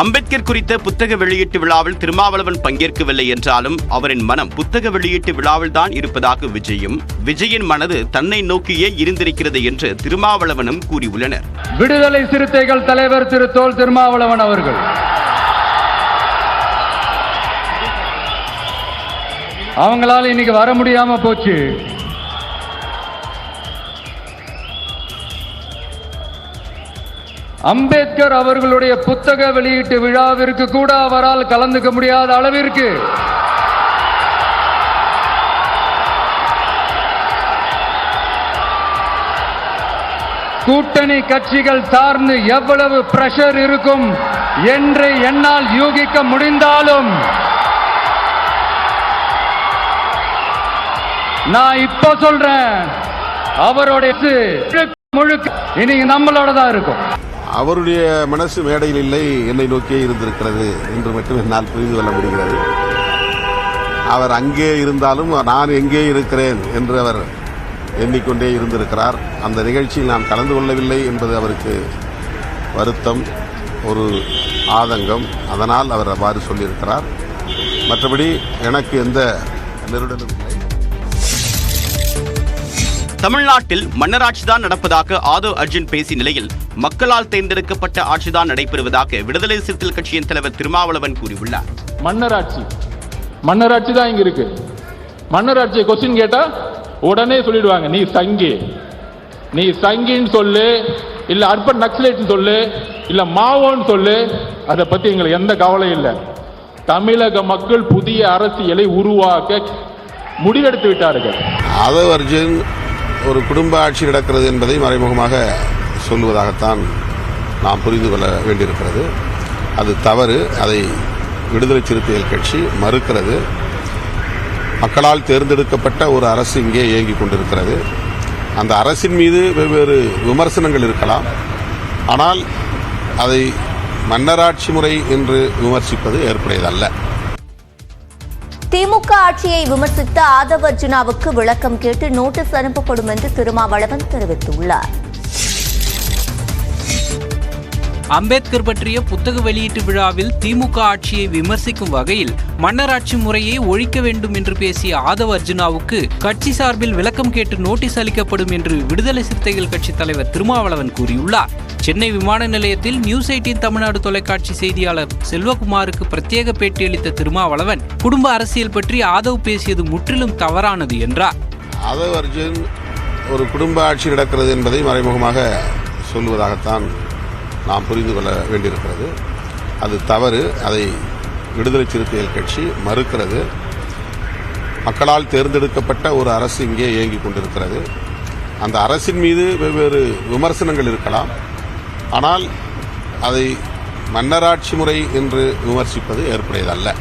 அம்பேத்கர் குறித்த புத்தக வெளியீட்டு விழாவில் திருமாவளவன் பங்கேற்கவில்லை என்றாலும் அவரின் மனம் புத்தக வெளியீட்டு விழாவில் தான் இருப்பதாக விஜயும் விஜயின் மனது தன்னை நோக்கியே இருந்திருக்கிறது என்று திருமாவளவனும் கூறியுள்ளனர். விடுதலை சிறுத்தைகள் தலைவர் திரு தோல் திருமாவளவன் அவர்கள். அவங்களால இன்னைக்கு வர முடியாம போச்சு. அம்பேத்கர் அவர்களுடைய புத்தக வெளியீட்டு விழாவிற்கு கூட அவரால் கலந்துக்க முடியாத அளவிற்கு கூட்டணி கட்சிகள் சார்ந்து எவ்வளவு பிரஷர் இருக்கும் என்று என்னால் யூகிக்க முடிந்தாலும் நான் இப்ப சொல்றேன் அவருடைய முழுக்க முழுக்க இன்னைக்கு நம்மளோட தான் இருக்கும். அவருடைய மனசு மேடையில் இல்லை என்னை நோக்கியே இருந்திருக்கிறது என்று மட்டும் என்னால் புரிந்து கொள்ள முடிகிறது. அவர் அங்கே இருந்தாலும் நான் எங்கே இருக்கிறேன் என்று அவர் எண்ணிக்கொண்டே இருந்திருக்கிறார். அந்த நிகழ்ச்சியில் நான் கலந்து கொள்ளவில்லை என்பது அவருக்கு வருத்தம் ஒரு ஆதங்கம். அதனால் அவர் அவ்வாறு சொல்லியிருக்கிறார். மற்றபடி எனக்கு எந்த நெருடலும் இல்லை. தமிழ்நாட்டில் மன்னராட்சிதான் நடப்பதாக ஆதவ் அர்ஜுன் பேசிய நிலையில் மக்களால் தேர்ந்தெடுக்கப்பட்ட ஆட்சிதான் நடைபெறுவதாக விடுதலை சிறுத்தைகள் கட்சியின் தலைவர் திருமாவளவன் கூறியுள்ளார். மன்னராட்சி. மன்னராட்சி தான் இங்க இருக்கு. மன்னராட்சியை கொஸ்டின் கேட்டா உடனே சொல்லிடுவாங்க நீ சங்கி. நீ சங்கின்னு சொல்லு இல்ல அர்பன் நக்சலைட் சொல்லு இல்ல மாவோன்னு சொல்லு. அதை பத்தி எங்களுக்கு எந்த கவலையும் இல்லை. தமிழக மக்கள் புதிய அரசியலை உருவாக்க முடிவெடுத்து விட்டார்கள். ஆதவ் அர்ஜுன் ஒரு குடும்ப ஆட்சி நடக்கிறது என்பதை மறைமுகமாக சொல்லுவதாகத்தான் நாம் புரிந்து கொள்ள வேண்டியிருக்கிறது. அது தவறு. அதை விடுதலை சிறுத்தைகள் கட்சி மறுக்கிறது. மக்களால் தேர்ந்தெடுக்கப்பட்ட ஒரு அரசு இங்கே இயங்கிக் கொண்டிருக்கிறது. அந்த அரசின் மீது வெவ்வேறு விமர்சனங்கள் இருக்கலாம். ஆனால் அதை மன்னராட்சி முறை என்று விமர்சிப்பது ஏற்புடையதல்ல. திமுக ஆட்சியை விமர்சித்த ஆதவ் அர்ஜுனாவுக்கு விளக்கம் கேட்டு நோட்டீஸ் அனுப்பப்படும் என்று திருமாவளவன் தெரிவித்துள்ளார். அம்பேத்கர் பற்றிய புத்தக வெளியீட்டு விழாவில் திமுக ஆட்சியை விமர்சிக்கும் வகையில் மன்னராட்சி முறையை ஒழிக்க வேண்டும் என்று பேசிய ஆதவ் அர்ஜுனாவுக்கு கட்சி சார்பில் விளக்கம் கேட்டு நோட்டீஸ் அளிக்கப்படும் என்று விடுதலை சிறுத்தைகள் கட்சி தலைவர் திருமாவளவன் கூறியுள்ளார். சென்னை விமான நிலையத்தில் நியூஸ் எயிட்டின் தமிழ்நாடு தொலைக்காட்சி செய்தியாளர் செல்வகுமாருக்கு பிரத்யேக பேட்டியளித்த திருமாவளவன் குடும்ப அரசியல் பற்றி ஆதவ் பேசியது முற்றிலும் தவறானது என்றார். ஆதவ் அர்ஜுன் ஒரு குடும்ப ஆட்சி நடக்கிறது என்பதை மறைமுகமாக சொல்லுவதாகத்தான் நாம் புரிந்து கொள்ள வேண்டியிருக்கிறது. அது தவறு. அதை விடுதலை சிறுத்தைகள் கட்சி மறுக்கிறது. மக்களால் தேர்ந்தெடுக்கப்பட்ட ஒரு அரசு இங்கே இயங்கிக் கொண்டிருக்கிறது. அந்த அரசின் மீது வெவ்வேறு விமர்சனங்கள் இருக்கலாம். ஆனால் அதை மன்னராட்சி முறை என்று விமர்சிப்பது ஏற்புடையதல்ல.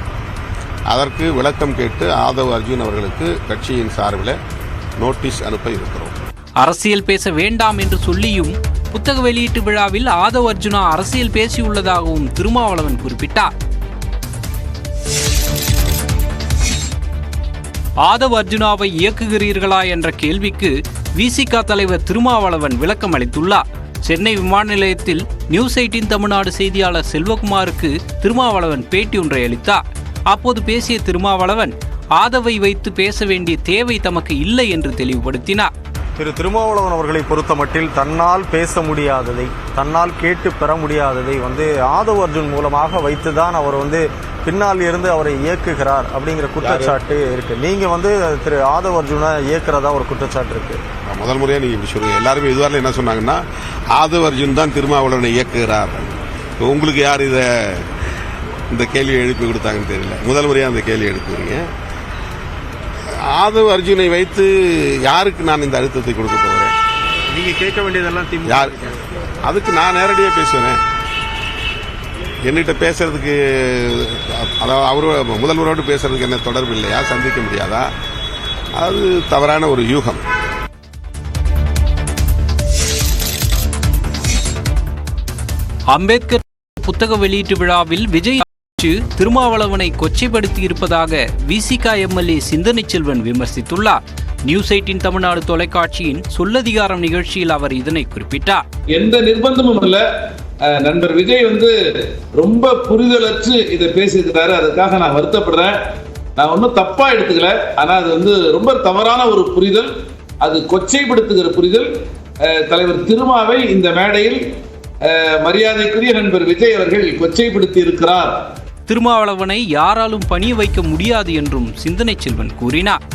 அதற்கு விளக்கம் கேட்டு ஆதவ் அர்ஜுன் அவர்களுக்கு கட்சியின் சார்பில் நோட்டீஸ் அனுப்ப இருக்கிறோம். அரசியல் பேச வேண்டாம் என்று சொல்லியும் புத்தக வெளியீட்டு விழாவில் ஆதவ் அர்ஜுனா அரசியல் பேசியுள்ளதாகவும் திருமாவளவன் குறிப்பிட்டார். ஆதவ் அர்ஜுனாவை இயக்குகிறீர்களா என்ற கேள்விக்கு விசிக தலைவர் திருமாவளவன் விளக்கம் அளித்துள்ளார். சென்னை விமான நிலையத்தில் நியூஸ் எயிட்டின் தமிழ்நாடு செய்தியாளர் செல்வகுமாருக்கு திருமாவளவன் பேட்டி ஒன்றை அளித்தார். அப்போது பேசிய திருமாவளவன் ஆதவை வைத்து பேச வேண்டிய தேவை தமக்கு இல்லை என்று தெளிவுபடுத்தினார். திரு திருமாவளவன் அவர்களை பொறுத்த மட்டில் தன்னால் பேச முடியாததை தன்னால் கேட்டு பெற முடியாததை வந்து ஆதவ் அர்ஜுன் மூலமாக வைத்துதான் அவர் வந்து பின்னால் இருந்து அவரை இயக்குகிறார் அப்படிங்கிற குற்றச்சாட்டு இருக்கு. நீங்க வந்து திரு ஆதவ் அர்ஜுனை இயக்குறதா ஒரு குற்றச்சாட்டு இருக்கு. முதல் முறையாக நீங்கள் இப்படி சொல்லுங்க எல்லாருமே இதுவரை என்ன சொன்னாங்கன்னா ஆதவ் அர்ஜுன் தான் திருமாவளவனை இயக்குகிறார். உங்களுக்கு யார் இதை இந்த கேள்வியை எழுப்பி கொடுத்தாங்கன்னு தெரியல. முதல் முறையாக அந்த கேள்வி எழுப்புறீங்க. ஆதவ் அர்ஜுனை வைத்து யாருக்கு நான் இந்த அழுத்தத்தை கொடுக்க போகிறேன்? நீங்க கேட்க வேண்டியதெல்லாம் யார்? அதுக்கு நான் நேரடியாக பேசுவேன். என்னிட்ட பேசுறதுக்கு அதாவது அவரு முதல்வரோடு பேசுறதுக்கு என்ன தொடர்பு இல்லையா? சந்திக்க முடியாதா? அது தவறான ஒரு யூகம். அம்பேத்கர் புத்தக வெளியீட்டு விழாவில் விஜய் அரசு திருமாவளவனை கொச்சைப்படுத்தியிருப்பதாக விசிக எம்எல்ஏ சிந்தனை செல்வன் விமர்சித்துள்ளார். நியூஸ் எயிட்டின் தமிழ்நாடு தொலைக்காட்சியின் சொல்லதிகாரம் நிகழ்ச்சியில் அவர் இதனை குறிப்பிட்டார். எந்த நிர்பந்தமும் இல்ல. நண்பர் விஜய் வந்து ரொம்ப புரிதலற்று இதை பேசியிருக்கிறாரு. அதுக்காக நான் வருத்தப்படுறேன். நான் ஒன்றும் தப்பா எடுத்துக்கல. ஆனா அது வந்து ரொம்ப தவறான ஒரு புரிதல். அது கொச்சைப்படுத்துகிற புரிதல். தலைவர் திருமாவை இந்த மேடையில் அஹ், மரியாதைக்குரிய நண்பர் விஜய் அவர்கள் கொச்சைப்படுத்தி இருக்கிறார் திருமாவளவனை யாராலும் பணிய வைக்க முடியாது என்றும் சிந்தனை செல்வன் கூறினார்.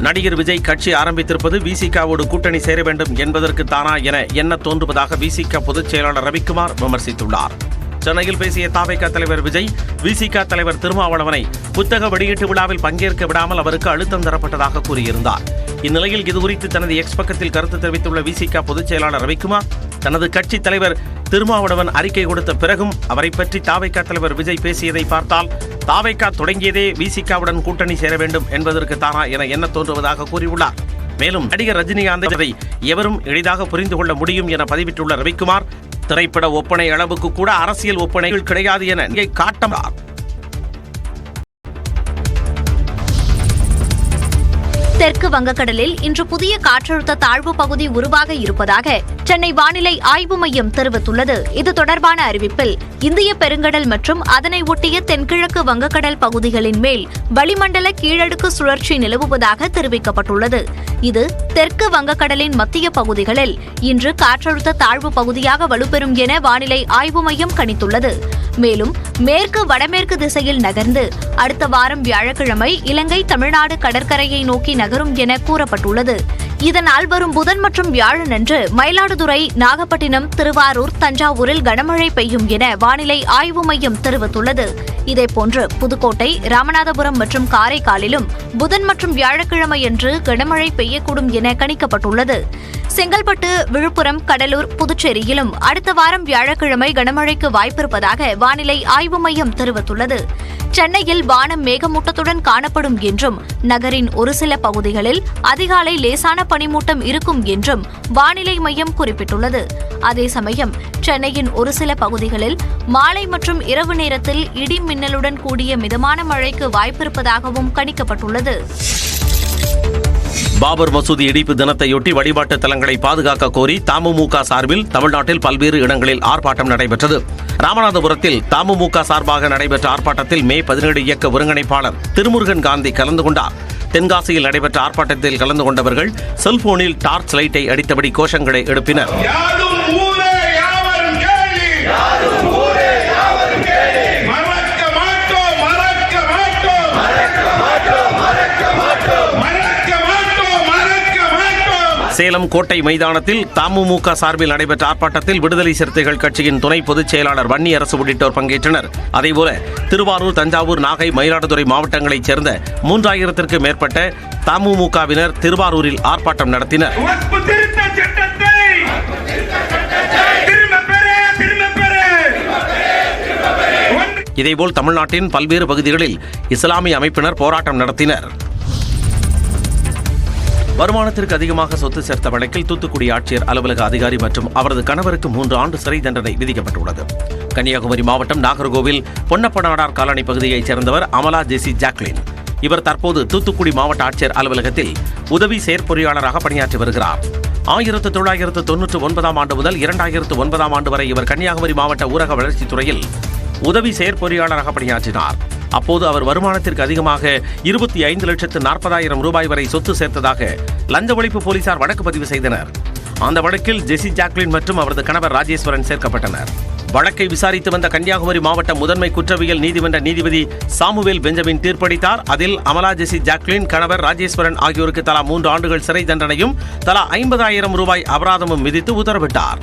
நடிகர் விஜய் கட்சி ஆரம்பித்திருப்பது விசிகாவோடு கூட்டணி சேர வேண்டும் என்பதற்கு தானா என எண்ண தோன்றுவதாக விசிக பொதுச் செயலாளர் ரவிக்குமார் விமர்சித்துள்ளார். சென்னையில் பேசிய தாவேக தலைவர் விஜய் விசிக தலைவர் திருமாவளவனை புத்தக வெளியீட்டு விழாவில் பங்கேற்க விடாமல் அவருக்கு அழுத்தம் தரப்பட்டதாக கூறியிருந்தார். இந்நிலையில் இதுகுறித்து தனது எக்ஸ் பக்கத்தில் கருத்து தெரிவித்துள்ள விசிக பொதுச் செயலாளர் ரவிக்குமார் தனது கட்சி தலைவர் திருமாவளவன் அறிக்கை கொடுத்த பிறகும் அவரை பற்றி தாவைக்கா தலைவர் விஜய் பேசியதை பார்த்தால் தாவைக்கா தொடங்கியதே விசிகாவுடன் கூட்டணி சேர வேண்டும் என்பதற்கு தானா என எண்ண தோன்றுவதாக கூறியுள்ளார். மேலும் நடிகர் ரஜினிகாந்தை எவரும் எளிதாக புரிந்து கொள்ள முடியும் என பதிவிட்டுள்ள ரவிக்குமார் திரைப்பட ஒப்பனை அளவுக்கு கூட அரசியல் ஒப்பனைகள் கிடையாது என காட்டம் காட்டமார் வங்கக்கடலில் இன்று புதிய காற்றழுத்த தாழ்வு பகுதி உருவாக இருப்பதாக சென்னை வானிலை ஆய்வு மையம் தெரிவித்துள்ளது. இது தொடர்பான அறிவிப்பில் இந்திய பெருங்கடல் மற்றும் அதனை ஒட்டிய தென்கிழக்கு வங்கக்கடல் பகுதிகளின் மேல் வளிமண்டல கீழடுக்கு சுழற்சி நிலவுவதாக தெரிவிக்கப்பட்டுள்ளது. இது தெற்கு வங்கக்கடலின் மத்திய பகுதிகளில் இன்று காற்றழுத்த தாழ்வு பகுதியாக வலுப்பெறும் என வானிலை ஆய்வு மையம் கணித்துள்ளது. மேலும் மேற்கு வடமேற்கு திசையில் நகர்ந்து அடுத்த வாரம் வியாழக்கிழமை இலங்கை தமிழ்நாடு கடற்கரையை நோக்கி நகரும் என கூறப்பட்டுள்ளது. இதனால் வரும் புதன் மற்றும் வியாழனன்று மயிலாடுதுறை நாகப்பட்டினம் திருவாரூர் தஞ்சாவூரில் கனமழை பெய்யும் என வானிலை ஆய்வு மையம் தெரிவித்துள்ளது. இதேபோன்று புதுக்கோட்டை ராமநாதபுரம் மற்றும் காரைக்காலிலும் புதன் மற்றும் வியாழக்கிழமையன்று கனமழை பெய்யக்கூடும் என கணிக்கப்பட்டுள்ளது. செங்கல்பட்டு விழுப்புரம் கடலூர் புதுச்சேரியிலும் அடுத்த வாரம் வியாழக்கிழமை கனமழைக்கு வாய்ப்பிருப்பதாக வானிலை ஆய்வு மையம் தெரிவித்துள்ளது. சென்னையில் வானம் மேகமூட்டத்துடன் காணப்படும் என்றும் நகரின் ஒரு சில பகுதிகளில் அதிகாலை லேசான பனிமூட்டம் இருக்கும் என்றும் வானிலை மையம் குறிப்பிட்டுள்ளது. அதே சமயம் சென்னையின் ஒரு சில பகுதிகளில் மாலை மற்றும் இரவு நேரத்தில் இடி மின்னலுடன் கூடிய மிதமான மழைக்கு வாய்ப்பிருப்பதாகவும் கணிக்கப்பட்டுள்ளது. பாபர் மசூதி இடிப்பு தினத்தையொட்டி வழிபாட்டு தலங்களை பாதுகாக்க கோரி தமுமுக சார்பில் தமிழ்நாட்டில் பல்வேறு இடங்களில் ஆர்ப்பாட்டம் நடைபெற்றது. ராமநாதபுரத்தில் தமுமுக சார்பாக நடைபெற்ற ஆர்ப்பாட்டத்தில் மே பதினேழு இயக்க ஒருங்கிணைப்பாளர் திருமுருகன் காந்தி கலந்து கொண்டார். தென்காசியில் நடைபெற்ற ஆர்ப்பாட்டத்தில் கலந்து கொண்டவர்கள் செல்போனில் டார்ச் லைட்டை அடித்தபடி கோஷங்களை எழுப்பினர். சேலம் கோட்டை மைதானத்தில் தமுமுக சார்பில் நடைபெற்ற ஆர்ப்பாட்டத்தில் விடுதலை சிறுத்தைகள் கட்சியின் துணை பொதுச் செயலாளர் வன்னி அரசு உள்ளிட்டோர் பங்கேற்றனர். அதேபோல திருவாரூர் தஞ்சாவூர் நாகை மயிலாடுதுறை மாவட்டங்களைச் சேர்ந்த மூன்றாயிரத்திற்கு மேற்பட்ட தமுமுகவினர் திருவாரூரில் ஆர்ப்பாட்டம் நடத்தினர். இதேபோல் தமிழ்நாட்டின் பல்வேறு பகுதிகளில் இஸ்லாமிய அமைப்பினர் போராட்டம் நடத்தினர். வருமானத்திற்கு அதிகமாக சொத்து சேர்த்த வழக்கில் தூத்துக்குடி ஆட்சியர் அலுவலக அதிகாரி மற்றும் அவரது கணவருக்கு மூன்று ஆண்டு சிறை தண்டனை விதிக்கப்பட்டுள்ளது. கன்னியாகுமரி மாவட்டம் நாகர்கோவில் பொன்னப்பநாடார் காலனி பகுதியைச் சேர்ந்தவர் அமலா ஜெசி ஜாக்லின். இவர் தற்போது தூத்துக்குடி மாவட்ட ஆட்சியர் அலுவலகத்தில் உதவி செயற்பொறியாளராக பணியாற்றி வருகிறார். ஆயிரத்து தொள்ளாயிரத்து தொன்னூற்று ஒன்பதாம் ஆண்டு முதல் இரண்டாயிரத்து ஒன்பதாம் ஆண்டு வரை இவர் கன்னியாகுமரி மாவட்ட ஊரக வளர்ச்சித் துறையில் உதவி செயற்பொறியாளராக பணியாற்றினார். அப்போது அவர் வருமானத்திற்கு அதிகமாக இருபத்தி ஐந்து லட்சத்து நாற்பதாயிரம் ரூபாய் வரை சொத்து சேர்த்ததாக லஞ்ச ஒழிப்பு போலீசார் வழக்கு பதிவு செய்தனர். அந்த வழக்கில் ஜெசி ஜாக்லின் மற்றும் அவரது கணவர் ராஜேஸ்வரன் சேர்க்கப்பட்டனர். வழக்கை விசாரித்து வந்த கன்னியாகுமரி மாவட்ட முதன்மை குற்றவியல் நீதிமன்ற நீதிபதி சாமுவேல் பெஞ்சமின் தீர்ப்பளித்தார். அதில் அமலா ஜெசி ஜாக்லின் கணவர் ராஜேஸ்வரன் ஆகியோருக்கு தலா மூன்று ஆண்டுகள் சிறை தண்டனையும் தலா ஐம்பதாயிரம் ரூபாய் அபராதமும் விதித்து உத்தரவிட்டார்.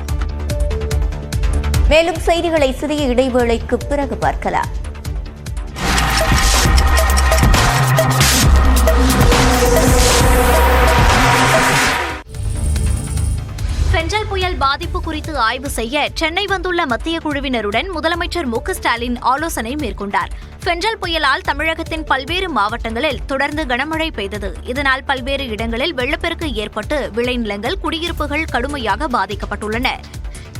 மேலும் செய்திகளை சிறிய இடைவேளைக்கு பிறகு பார்க்கலாம். புயல் பாதிப்பு குறித்து ஆய்வு செய்ய சென்னை வந்துள்ள மத்திய குழுவினருடன் முதலமைச்சர் மு ஸ்டாலின் ஆலோசனை மேற்கொண்டார். பெஞ்சல் புயலால் தமிழகத்தின் பல்வேறு மாவட்டங்களில் தொடர்ந்து கனமழை பெய்தது. இதனால் பல்வேறு இடங்களில் வெள்ளப்பெருக்கு ஏற்பட்டு விளைநிலங்கள் குடியிருப்புகள் கடுமையாக பாதிக்கப்பட்டுள்ளன.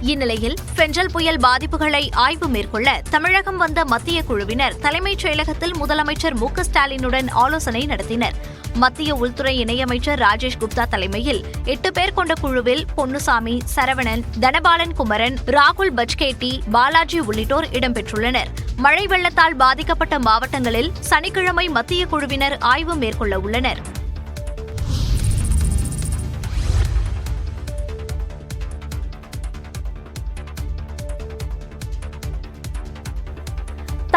இந்நிலையில் பெஞ்சல் புயல் பாதிப்புகளை ஆய்வு மேற்கொள்ள தமிழகம் வந்த மத்திய குழுவினர் தலைமைச் செயலகத்தில் முதலமைச்சர் மு ஸ்டாலினுடன் ஆலோசனை நடத்தினர். மத்திய உள்துறை இணையமைச்சர் ராஜேஷ் குப்தா தலைமையில் எட்டு பேர் கொண்ட குழுவில் பொன்னுசாமி சரவணன் தனபாலன் குமரன் ராகுல் பஜ்கேட்டி பாலாஜி உள்ளிட்டோர் இடம்பெற்றுள்ளனர். மழை வெள்ளத்தால் பாதிக்கப்பட்ட மாவட்டங்களில் சனிக்கிழமை மத்திய குழுவினர் ஆய்வு மேற்கொள்ள உள்ளனர்.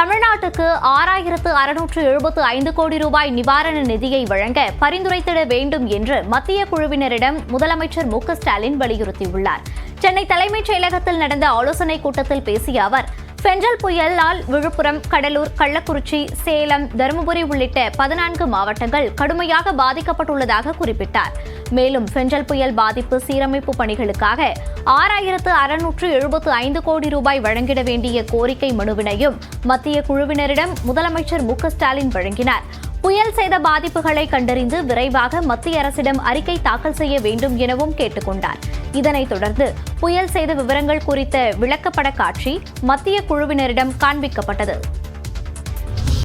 தமிழ்நாட்டுக்கு ஆறாயிரத்து அறுநூற்று எழுபத்து ஐந்து கோடி ரூபாய் நிவாரண நிதியை வழங்க பரிந்துரைத்திட வேண்டும் என்று மத்திய குழுவினரிடம் முதலமைச்சர் மு க ஸ்டாலின் வலியுறுத்தியுள்ளார். சென்னை தலைமைச் செயலகத்தில் நடந்த ஆலோசனைக் கூட்டத்தில் பேசிய அவர் பெஞ்சல் புயலால் விழுப்புரம் கடலூர் கள்ளக்குறிச்சி சேலம் தருமபுரி உள்ளிட்ட பதினான்கு மாவட்டங்கள் கடுமையாக பாதிக்கப்பட்டுள்ளதாக குறிப்பிட்டார். மேலும் பெஞ்சல் புயல் பாதிப்பு சீரமைப்பு பணிகளுக்காக ஆறாயிரத்து அறுநூற்று எழுபத்து ஐந்து கோடி ரூபாய் வழங்கிட வேண்டிய கோரிக்கை மனுவினையும் மத்திய குழுவினரிடம் முதலமைச்சர் மு ஸ்டாலின் வழங்கினார். புயல் செய்த பாதிப்புகளை கண்டறிந்து விரைவாக மத்திய அரசிடம் அறிக்கை தாக்கல் செய்ய வேண்டும் எனவும் கேட்டுக்கொண்டார். இதனைத் தொடர்ந்து புயல் செய்த விவரங்கள் குறித்த விளக்கப்பட காட்சி மத்திய குழுவினரிடம் காண்பிக்கப்பட்டது.